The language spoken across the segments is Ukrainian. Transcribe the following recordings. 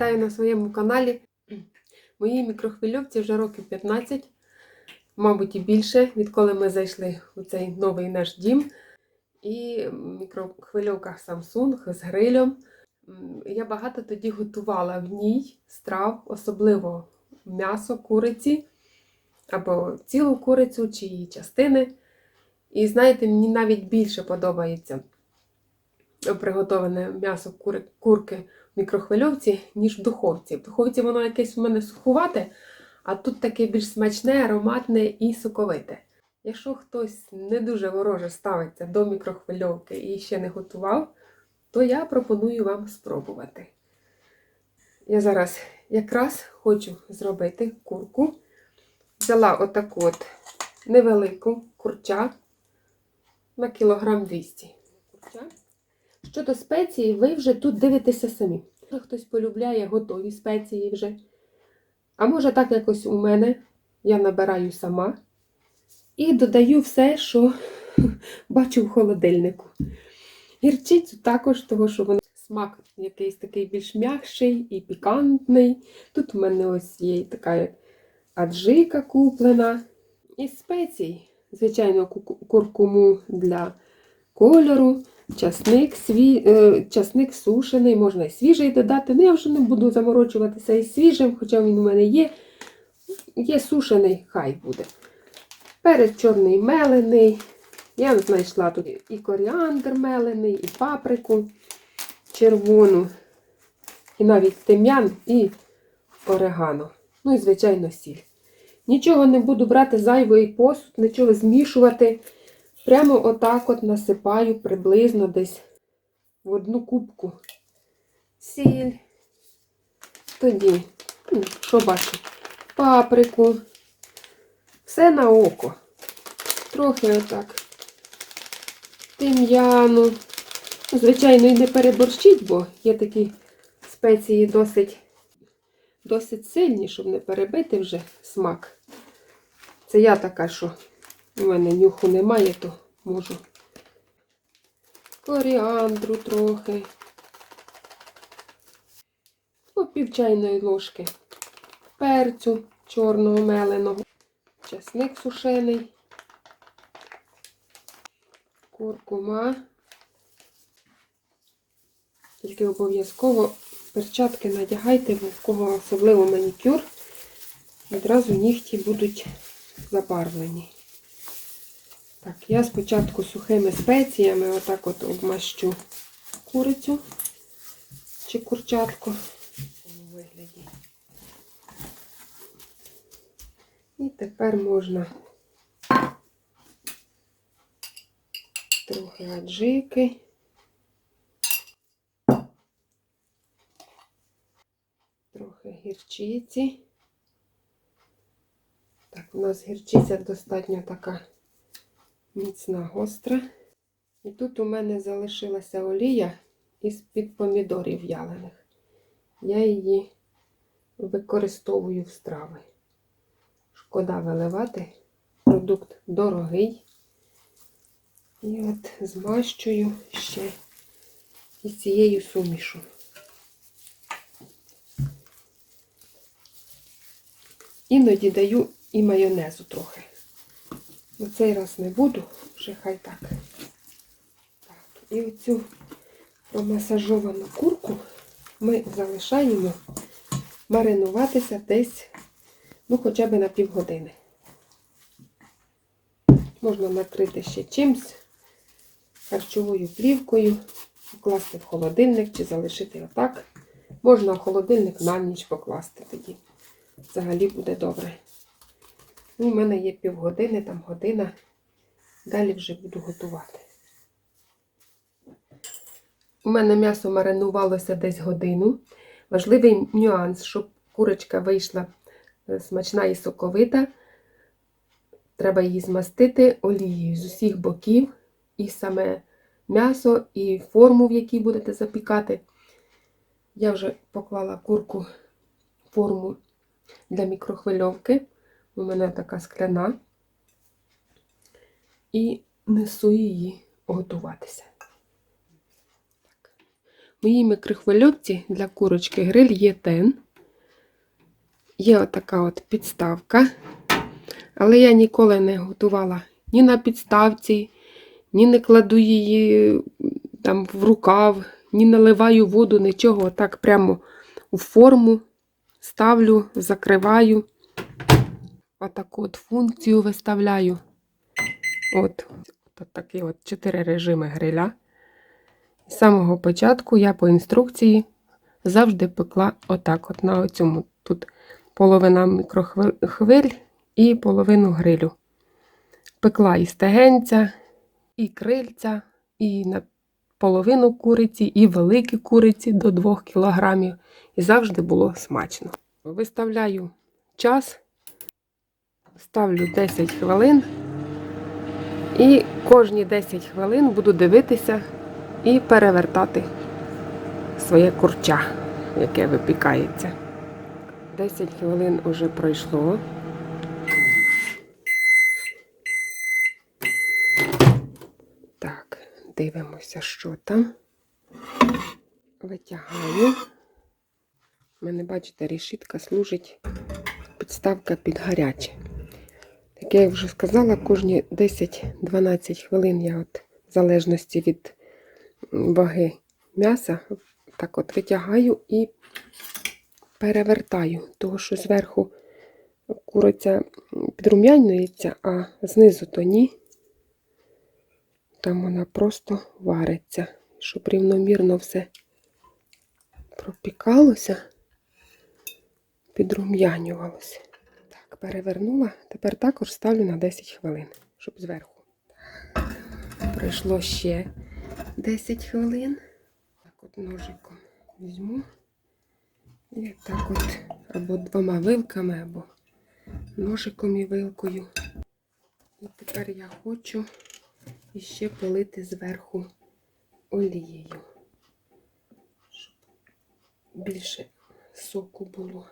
вітаю на своєму каналі. Моїй мікрохвильовці вже років 15, мабуть, і більше, відколи ми зайшли у цей новий наш дім. І мікрохвильовка Samsung з грилем. Я багато тоді готувала в ній страв, особливо м'ясо куриці, або цілу курицю чи її частини. І знаєте, мені навіть більше подобається приготоване м'ясо кури, курки в мікрохвильовці, ніж в духовці. В духовці воно якесь у мене сухувате, а тут таке більш смачне, ароматне і соковите. Якщо хтось не дуже вороже ставиться до мікрохвильовки і ще не готував, то я пропоную вам спробувати. Я зараз якраз хочу зробити курку. Взяла отаку от невелику курча на кілограм 200. Курча. Щодо спеції, ви вже тут дивитеся самі. Хтось полюбляє готові спеції вже. А може так якось у мене я набираю сама і додаю все, що бачу в холодильнику. Гірчицю також, того, що вона смак якийсь такий більш м'якший і пікантний. Тут у мене ось є така аджика куплена. І спецій, звичайно, куркуму для кольору, часник, сві... е, часник сушений, можна і свіжий додати. Ну, я вже не буду заморочуватися із свіжим, хоча він у мене є. Є сушений, хай буде. Перець чорний мелений. Я знайшла тут і коріандр мелений, і паприку червону, і навіть тим'ян, і орегано. Ну і, звичайно, сіль. Нічого не буду брати зайвий посуд, нічого змішувати. Прямо отак от насипаю приблизно десь в одну кубку сіль. Тоді, ну, що бачу, паприку. Все на око. Трохи отак. Тим'яну. Ну, Звичайно, і не переборщіть, бо є такі спеції досить, досить сильні, щоб не перебити вже смак. Це я така, що у мене нюху немає, то можу. Коріандру трохи. По пів чайної ложки. Перцю чорного меленого. Часник сушений. Куркума. Тільки обов'язково перчатки надягайте, бо в кого особливо манікюр, відразу нігті будуть забарвлені. Так, я спочатку сухими спеціями отак от обмащу курицю чи курчатку у вигляді. І тепер можна трохи аджики. Трохи гірчиці. Так, у нас гірчиця достатньо така міцна, гостра. І тут у мене залишилася олія із-під помідорів вялених. Я її використовую в страви. Шкода виливати. Продукт дорогий. І от змащую ще із цією сумішу. Іноді даю і майонезу трохи. На цей раз не буду, вже хай так. так. І оцю промасажовану курку ми залишаємо маринуватися десь, ну, хоча б на півгодини. Можна накрити ще чимсь, харчовою плівкою, покласти в холодильник чи залишити отак. Можна в холодильник на ніч покласти тоді. Взагалі буде добре. Ну, у мене є півгодини, там година. Далі вже буду готувати. У мене м'ясо маринувалося десь годину. Важливий нюанс, щоб курочка вийшла е, смачна і соковита. Треба її змастити олією з усіх боків. І саме м'ясо, і форму, в якій будете запікати. Я вже поклала курку форму для мікрохвильовки. У мене така скляна. І несу її готуватися. Так. моїй микрохвильовці для курочки гриль є тен. Є отака от підставка. Але я ніколи не готувала ні на підставці, ні не кладу її там в рукав, ні наливаю воду, нічого. Отак прямо у форму ставлю, закриваю. Отаку от функцію виставляю. От, от такі от чотири режими гриля. З самого початку я по інструкції завжди пекла отак, от на цьому. Тут половина мікрохвиль і половину грилю. Пекла і стегенця, і крильця, і на половину куриці, і великі куриці до 2 кг. І завжди було смачно. Виставляю час, ставлю 10 хвилин. І кожні 10 хвилин буду дивитися і перевертати своє курча, яке випікається. 10 хвилин уже пройшло. Так, дивимося, що там. Витягаю. У мене, бачите, решітка служить підставка під гаряче. Як я вже сказала, кожні 10-12 хвилин я от, в залежності від ваги м'яса, так от витягаю і перевертаю, того що зверху куриця підрум'янюється, а знизу то ні. Там вона просто вариться, щоб рівномірно все пропікалося, підрум'янювалося. Перевернула. Тепер також ставлю на 10 хвилин, щоб зверху. Пройшло ще 10 хвилин. Так от ножиком візьму. І так от або двома вилками, або ножиком і вилкою. І тепер я хочу іще полити зверху олією, щоб більше соку було.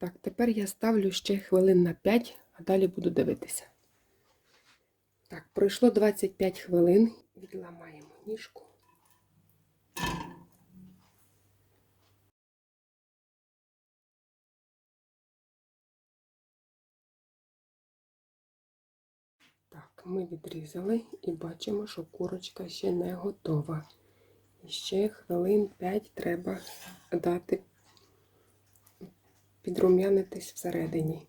Так, тепер я ставлю ще хвилин на 5, а далі буду дивитися. Так, пройшло 25 хвилин. Відламаємо ніжку. Так, ми відрізали і бачимо, що курочка ще не готова. І ще хвилин 5 треба дати підрум'янитись всередині.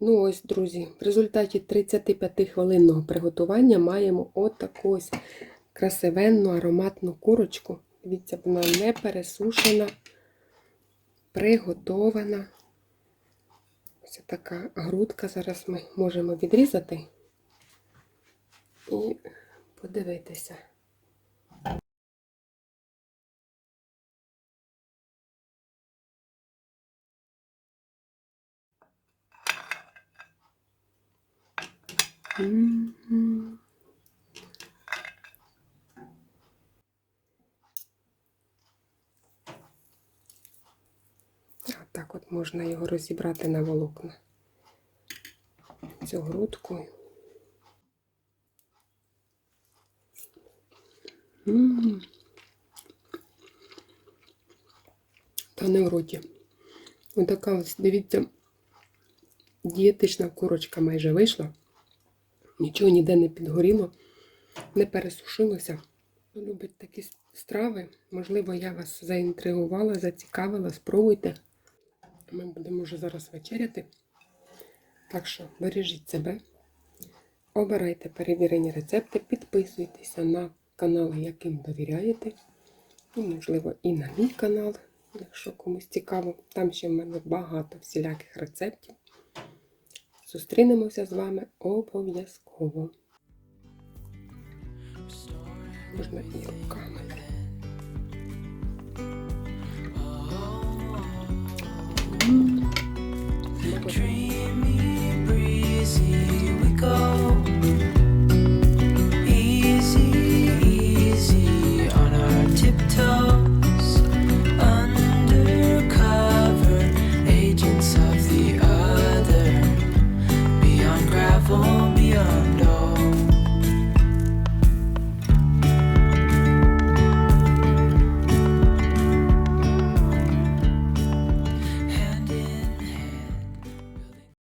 Ну ось, друзі, в результаті 35-хвилинного приготування маємо отаку ось красивенну ароматну курочку. Дивіться, вона не пересушена, приготована. Ось така грудка. Зараз ми можемо відрізати і подивитися. Так от можна його розібрати на волокна. Цю грудку. Та не в роті. Отака ось, дивіться, дієтична курочка майже вийшла. Нічого ніде не підгоріло, не пересушилося. Любить такі страви, можливо, я вас заінтригувала, зацікавила, спробуйте. Ми будемо вже зараз вечеряти. Так що бережіть себе, обирайте перевірені рецепти, підписуйтеся на канал, яким довіряєте. І, можливо, і на мій канал, якщо комусь цікаво. Там ще в мене багато всіляких рецептів. Зустрінемося з вами обов'язково. Можна і руками.